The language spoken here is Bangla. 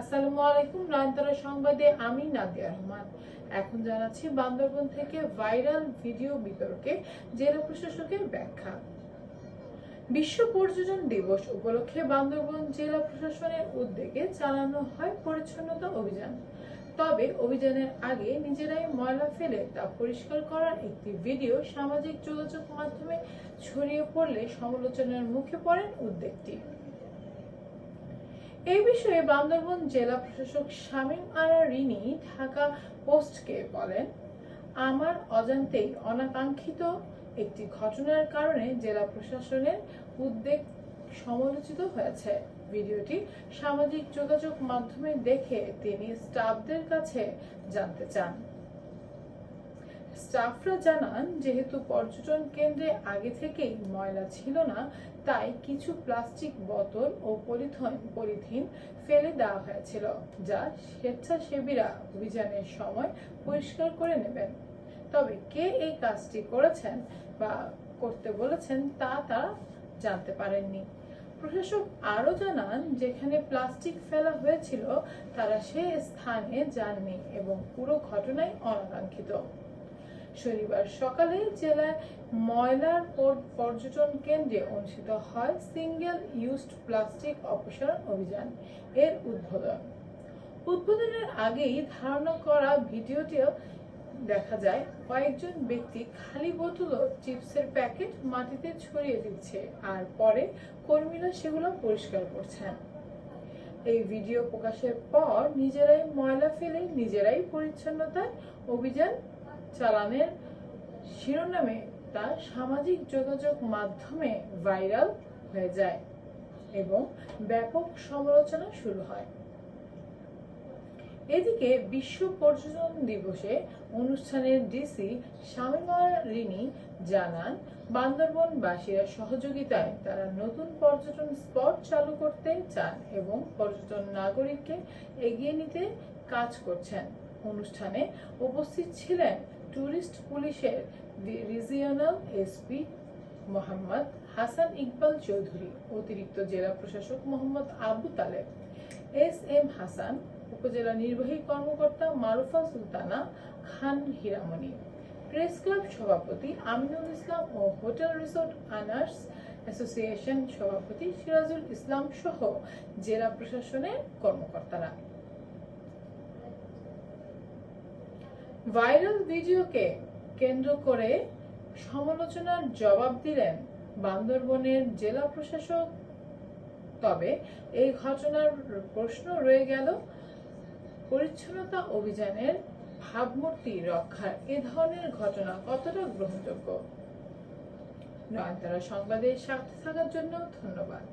আসসালামু আলাইকুম নয়নতারা সংবাদে আমি নাদিয়া রহমান। এখন জানাচ্ছি বান্দরবন থেকে ভাইরাল ভিডিও বিতর্কে জেলা প্রশাসকের ব্যাখ্যা। বিশ্ব পর্যটন দিবস উপলক্ষে বান্দরবন জেলা প্রশাসনের উদ্যোগে চালানো হয় পরিচ্ছন্নতা অভিযান। তবে অভিযানের আগে নিজেরাই ময়লা ফেলে তা পরিষ্কার করার একটি ভিডিও সামাজিক যোগাযোগ মাধ্যমে ছড়িয়ে পড়লে সমালোচনার মুখে পড়েন উদ্যোগটি। এই বিষয়ে বান্দরবন জেলা প্রশাসক শামীম আরা রিনি ঢাকা পোস্টকে বলেন, আমার অজান্তেই অনাকাঙ্ক্ষিত একটি ঘটনার কারণে জেলা প্রশাসনের উদ্বেগ সমালোচিত হয়েছে। ভিডিওটি সামাজিক যোগাযোগ মাধ্যমে দেখে তিনি স্টাফদের কাছে জানতে চান। স্টাফরা জানান, যেহেতু পর্যটন কেন্দ্রে আগে থেকেই ময়লা ছিল না, তাই কিছু প্লাস্টিক বোতল ও পলিথিন পলিথিন ফেলে দেওয়া হয়েছিল, যা স্বেচ্ছাসেবীরা অভিযানের সময় পরিষ্কার করে নেবেন। তবে কে এই কাজটি করেছেন বা করতে বলেছেন তা তারা জানতে পারেননি। প্রশাসক আরও জানান, যেখানে প্লাস্টিক ফেলা হয়েছিল, তারা সে স্থানে যাননি এবং পুরো ঘটনাই অনাকাঙ্ক্ষিত। শনিবার সকালে জেলায় ময়লার পর- পর্যটন কেন্দ্রে অনুষ্ঠিত হয় সিঙ্গেল ইউজড প্লাস্টিক অপসারণ অভিযান এর উদ্বোধন। উদ্বোধনের আগেই ধারণা করা ভিডিওটিও দেখা যায়, কয়েকজন ব্যক্তি খালি বোতল চিপসের প্যাকেট মাটিতে ছড়িয়ে দিচ্ছে আর পরে কর্মীরা সেগুলো পরিষ্কার করছেন। এই ভিডিও প্রকাশের পর নিজেরাই ময়লা ফেলে নিজেরাই পরিচ্ছন্নতার অভিযান চালানের শিরোনামে তা সামাজিক যোগাযোগ মাধ্যমে ভাইরাল হয়ে যায় এবং ব্যাপক সমালোচনা শুরু হয়। এদিকে বিশ্ব পর্যটন দিবসে অনুষ্ঠানের ডিসি শামিমা রিনি জানান, বান্দরবনবাসীরা সহযোগিতায় তারা নতুন পর্যটন স্পট চালু করতে চান এবং পর্যটন নাগরিককে এগিয়ে নিতে কাজ করছেন। অনুষ্ঠানে উপস্থিত ছিলেন ট্যুরিস্ট পুলিশের রিজিওনাল এসপি মোহাম্মদ হাসান ইকবাল চৌধুরী, অতিরিক্ত জেলা প্রশাসক মোহাম্মদ আবু তালেব, এস এম হাসান, উপজেলা নির্বাহী কর্মকর্তা মারুফা সুলতানা, খান হীরামণি, প্রেস ক্লাব সভাপতি আমিনুল ইসলাম ও হোটেল রিসোর্ট আনার্স অ্যাসোসিয়েশন সভাপতি সিরাজুল ইসলাম সহ জেলা প্রশাসনের কর্মকর্তারা। ভাইরাল ভিডিওকে কেন্দ্র করে সমালোচনার জবাব দিলেন বান্দরবনের জেলা প্রশাসক। তবে এই ঘটনার প্রশ্ন রয়ে গেল, পরিচ্ছন্নতা অভিযানের ভাবমূর্তি রক্ষার এ ধরনের ঘটনা কতটা গ্রহণযোগ্য? নয়নতারা সংবাদে সাথে থাকার জন্য ধন্যবাদ।